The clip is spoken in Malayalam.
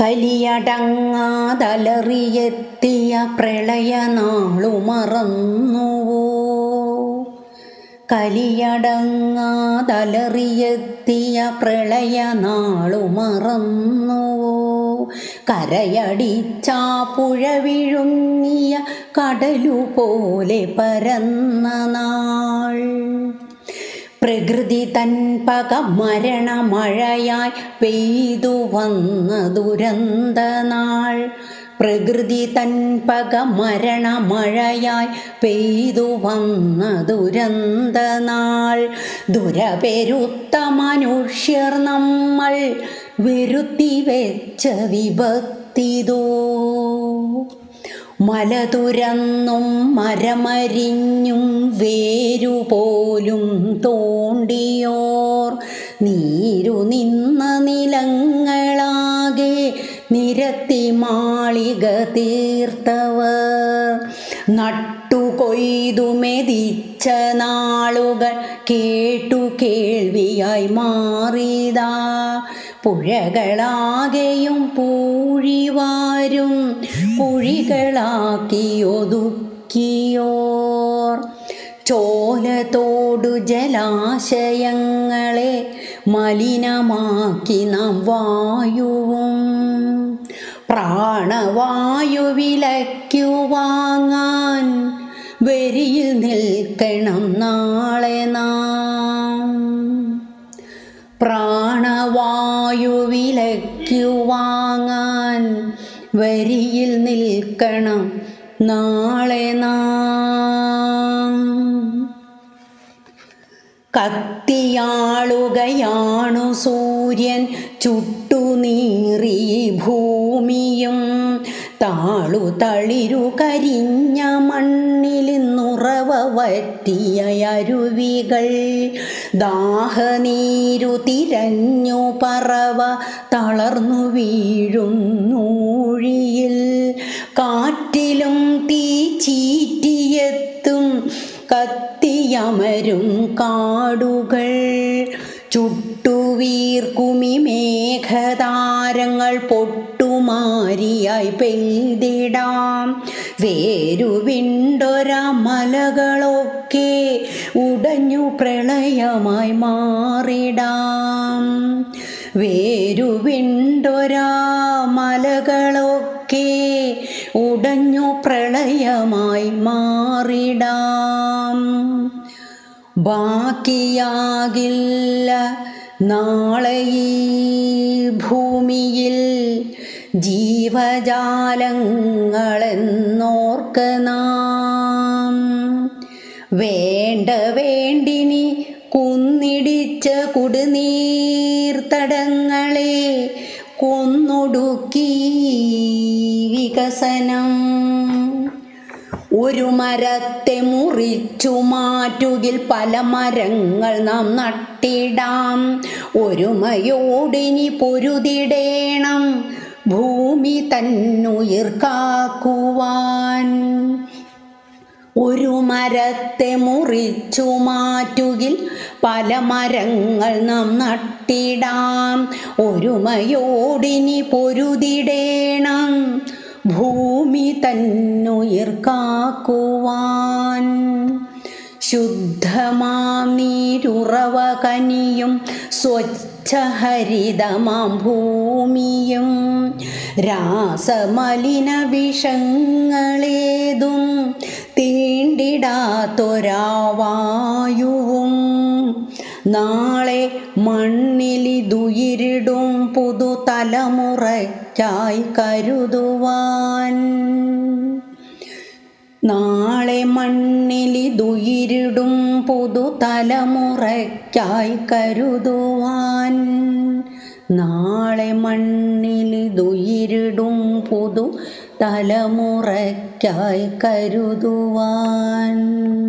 കലിയടങ്ങാതലറിയെത്തിയ പ്രളയനാളു മറന്നുവോ? കലിയടങ്ങാതലറിയെത്തിയ പ്രളയനാളു മറന്നുവോ? കരയടിച്ചാ പുഴ വിഴുങ്ങിയ കടലു പോലെ പരന്ന നാൾ. പ്രകൃതി തൻ പക മരണമഴയായി പെയ്തു വന്ന ദുരന്ത നാൾ പ്രകൃതി തൻ പക മരണമഴയായി പെയ്തു വന്ന ദുരന്ത നാൾ ദുരപെരുത്ത മനുഷ്യർ നമ്മൾ വെരുത്തി വെച്ച വിഭക്തിതോ മല തുരന്നും മരമരിഞ്ഞും വേരുപോലും തോണ്ടിയോർ. നീരു നിന്ന നിലങ്ങളാകെ നിരത്തി മാളിക തീർത്തവർ. നട്ടു കൊയ്തു മെതിച്ച നാളുകൾ കേട്ടു കേൾവിയായി മാറിയതാ. പുഴകളാകെയും പൂഴിവാരും കുഴികളാക്കിയൊതുക്കിയോർ ചോലത്തോടു ജലാശയങ്ങളെ മലിനമാക്കി നാം വായുവും. പ്രാണവായു വിലയ്ക്കു വാങ്ങാൻ വരിയിൽ നിൽക്കണം നാളെ നാം. പ്രാണവായു വിലയ്ക്കു വാങ്ങാൻ വരിയിൽ നിൽക്കണം നാളെ കത്തിയാളുകയാണു സൂര്യൻ ചുട്ടുനീറി ഭൂമിയും താളു തളിരു കരിഞ്ഞ മണ്ണിലിന്നുറവ വറ്റിയ അരുവികൾ. ദാഹനീരു തിരഞ്ഞു പറവ തളർന്നു വീഴുന്നൂഴിയിൽ കാറ്റിലും തീ ചീറ്റിയെത്തും കത്തിയമരും കാടുകൾ. ചുട്ടുവീർക്കുമി മേഘതാരങ്ങൾ പൊട്ടുമാരിയായി പെയ്തിടാം. വേരുവിണ്ടൊര മലകളൊക്കെ ഉടഞ്ഞു പ്രളയമായി മാറിടാം. വേരുവിണ്ടൊരാ മലകളൊക്കെ ഉടഞ്ഞു പ്രളയമായി മാറിടാം. ബാക്കിയാകില്ല നാളെ ഈ ഭൂമിയിൽ ജീവജാലങ്ങളെന്നോർക്ക നാം. വേണ്ട വേണ്ടിനി കുന്നിടിച്ച കുടുനീർത്തടങ്ങളെ കൊന്നൊടുക്കി വികസനം. ഒരു മരത്തെ മുറിച്ചു മാറ്റുകിൽ പല മരങ്ങൾ നാം നട്ടിടാം. ഒരുമയോടിനി പൊരുതിടേണം. ഭൂമി തന്നുയിർക്കാക്കുവാൻ ഒരു മരത്തെ മുറിച്ചു മാറ്റുകിൽ പല മരങ്ങൾ നാം നട്ടിടാം. ഒരുമയോടിനി പൊരുതിടേണം. ഭൂമി തന്നുയിർ കാക്കുവാൻ. ശുദ്ധമാം നീരുറവ കനിയും സ്വച്ഛഹരിതമാം ഭൂമിയും. രാസമലിന വിഷങ്ങളേതും തീണ്ടിടാത്തൊരാവായുവും നാളെ മണ്ണിലിതുയിരിടും പുതുതലമുറയ്ക്കായി കരുതുവാൻ. നാളെ മണ്ണിലിതുയിരിടും പുതുതലമുറയ്ക്കായി കരുതുവാൻ. നാളെ മണ്ണിലിതുയിരിടും പുതു തലമുറയ്ക്കായി കരുതുവാൻ.